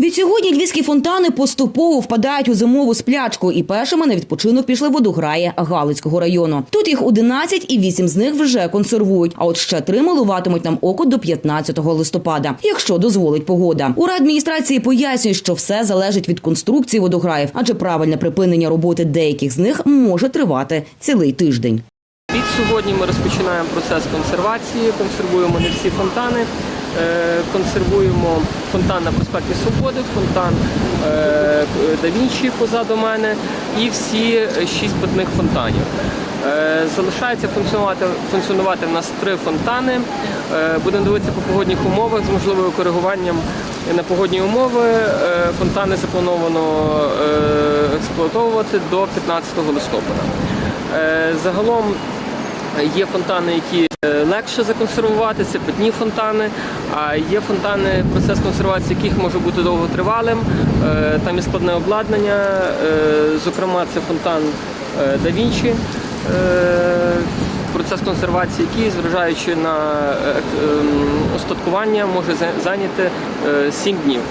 Відсьогодні львівські фонтани поступово впадають у зимову сплячку, і першими на відпочинок пішли водограї Галицького району. Тут їх 11 і 8 з них вже консервують. А от ще три милуватимуть нам око до 15 листопада, якщо дозволить погода. У адміністрації пояснюють, що все залежить від конструкції водограїв, адже правильне припинення роботи деяких з них може тривати цілий тиждень. Від сьогодні ми розпочинаємо процес консервації, консервуємо не всі фонтани. Е, Консервуємо фонтан на проспекті Свободи, фонтан е, Да Вінчі позаду мене і всі шість питних фонтанів. Е, Залишається функціонувати, функціонувати в нас три фонтани. Е, Будемо дивитися по погодних умовах з можливим коригуванням на погодні умови. Е, Фонтани заплановано е, експлуатовувати до 15 листопада. Е, Загалом є фонтани, які е, легше законсервувати, це питні фонтани, а є фонтани, процес консервації яких може бути довготривалим. Е, Там є складне обладнання, е, зокрема, це фонтан е, Да Вінчі. Е, Процес консервації, який, зважаючи на е, остаткування, може зайняти е, 7 днів.